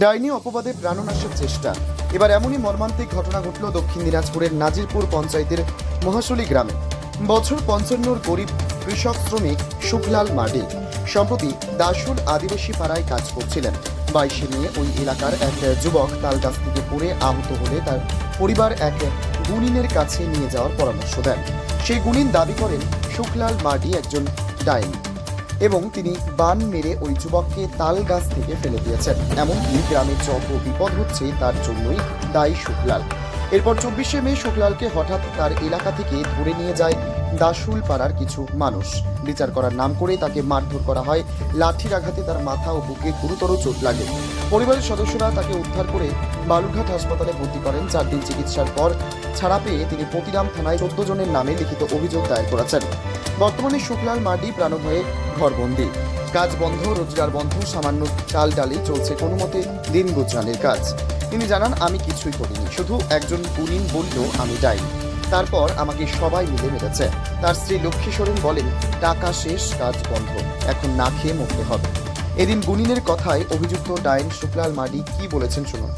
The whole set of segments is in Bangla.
ডাইনি অপবাদে প্রাণনাশের চেষ্টা। এবার এমনই মর্মান্তিক ঘটনা ঘটল দক্ষিণ দিনাজপুরের নাজিরপুর পঞ্চায়েতের মহাশলী গ্রামে। বছর পঞ্চান্নর গরিব কৃষক শ্রমিক সুখলাল মার্ডি সম্প্রতি দাসুর আদিবাসী পাড়ায় কাজ করছিলেন। বাইশে নিয়ে ওই এলাকার এক যুবক তাল গাছ থেকে পড়ে আহত হলে তার পরিবার এক গুনিনের কাছে নিয়ে যাওয়ার পরামর্শ দেন। সেই গুনিন দাবি করেন সুখলাল মার্ডি একজন ডাইনি। এবং তিনি বান মেরে ওই যুবককে তাল গাছ থেকে ফেলে দিয়েছেন। এমনকি গ্রামের যত বিপদ হচ্ছে, তার জন্যই দায়ী শুক্লাল। এরপর চব্বিশে মে শুক্লালকে হঠাৎ তার এলাকা থেকে ধরে নিয়ে যায় দাসুল পাড়ার কিছু মানুষ। বিচার করার নাম করে তাকে মারধর করা হয়। লাঠির আঘাতে তার মাথা ও বুকে গুরুতর চোট লাগে। পরিবারের সদস্যরা তাকে উদ্ধার করে বালুরঘাট হাসপাতালে ভর্তি করেন। চার দিন চিকিৎসার পর ছাড়া পেয়ে তিনি পতিরাম থানায় চোদ্দ জনের নামে লিখিত অভিযোগ দায়ের করেছেন। বর্তমানে শুক্লাল মার্ডি প্রাণভয়ে ঘরবন্দি। কাজ বন্ধ, রোজগার বন্ধ, সামান্য চাল ডালি চলছে কোনো মতে দিন গুজরানের কাজ। তিনি জানান, আমি কিছুই করিনি, শুধু একজন গুণিন বলল, আমি যাইনি তারপর আমাকে সবাই মিলে মেরেছে। তার স্ত্রী লক্ষ্মী সোরেন বলেন, টাকা শেষ, কাজ বন্ধ, এখন না খেয়ে মরতে হবে। এদিন গুনিনের কথায় অভিযুক্ত ডাইন শুক্লাল মাডি কি বলেছেন শুনুন।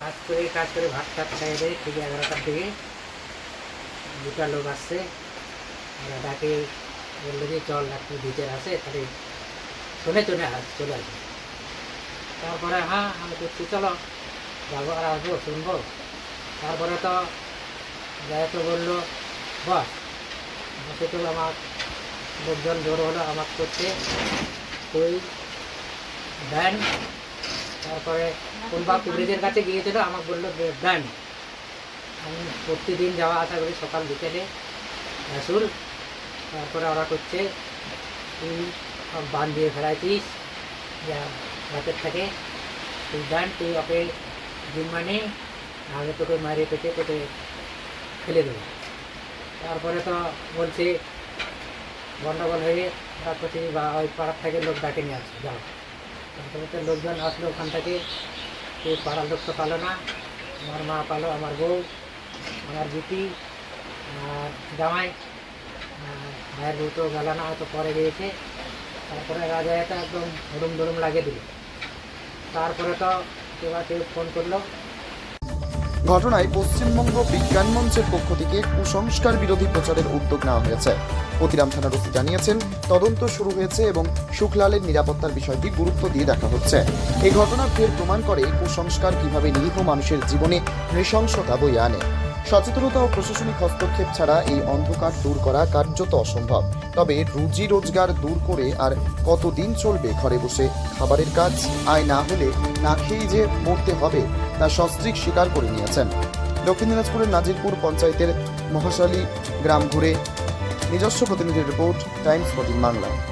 কাজ করে কাজ করে ভাত টাত খাইয়ে দেয় ঠিক এগারোটার দিকে। দুটা লোক আসছে। ডাকে, বলল যে, চল একটু ভিতরে আসে তাহলে শুনে চলে আস, চলে আসবে তারপরে হ্যাঁ আমি করছি চলো, যাব, আর আসব, শুনব। তারপরে তো যাই তো বলল, বস, বসে তো আমার লোকজন জোর হলো, আমার করতে। তুই ব্যান্ড, তারপরে কোনবা কুবরিদের কাছে গিয়েছিল, আমাকে বলল ব্যান্ড, আমি প্রতিদিন যাওয়া আসা করি সকাল বিকেলে। রাসুল তারপরে ওরা করছে, তুই বান দিয়ে ফেলাইছিস, যা রাতের থেকে। তুই ব্যান্ড তুই ওকে জিম্মা নেই নাহলে তোকে মারিয়ে পেটে তোকে ফেলে দেবো। তারপরে তো বলছে, গন্ডগোল হয়ে ওরা করছে বা ওই পাড়ার থেকে লোক ডাকে নিয়ে আসছে, যাও। তারপরে তো লোকজন আসলো ওখান থেকে কেউ পাড়ার লোক তো পালো না। আমার মা পালো, আমার বউ, আমার জিপি আর জামাই। ভাইয়ের বউ তো না হয়তো পরে গিয়েছে। তারপরে রাজা এটা একদম হুড়ুম ধুড়ুম লাগিয়ে দিল। তারপরে তো আর কেউ ফোন করল। ঘটনায় পশ্চিমবঙ্গ বিজ্ঞান মঞ্চের পক্ষ থেকে কুসংস্কার বিরোধী প্রচারের উদ্যোগ নেওয়া হয়েছে। অতিরাম থানার ওসি জানিয়েছেন, তদন্ত শুরু হয়েছে এবং সুখলালের নিরাপত্তার বিষয়টি গুরুত্ব দিয়ে দেখা হচ্ছে। এই ঘটনা ফের প্রমাণ করে কুসংস্কার কীভাবে নিরীহ মানুষের জীবনে নৃশংসতা বয়ে আনে। সচেতনতা ও প্রশাসনিক হস্তক্ষেপ ছাড়া এই অন্ধকার দূর করা কার্যত অসম্ভব। তবে রুজি রোজগার দূর করে আর কতদিন চলবে ঘরে বসে? খাবারের কাজ আয় না হলে না খেয়েই যে মরতে হবে, তা সস্ত্রিক স্বীকার করে নিয়েছেন। দক্ষিণ দিনাজপুরের নাজিরপুর পঞ্চায়েতের মহাশালী গ্রাম ঘুরে নিজস্ব প্রতিনিধির রিপোর্ট, টাইমস ফোর্টিন বাংলা।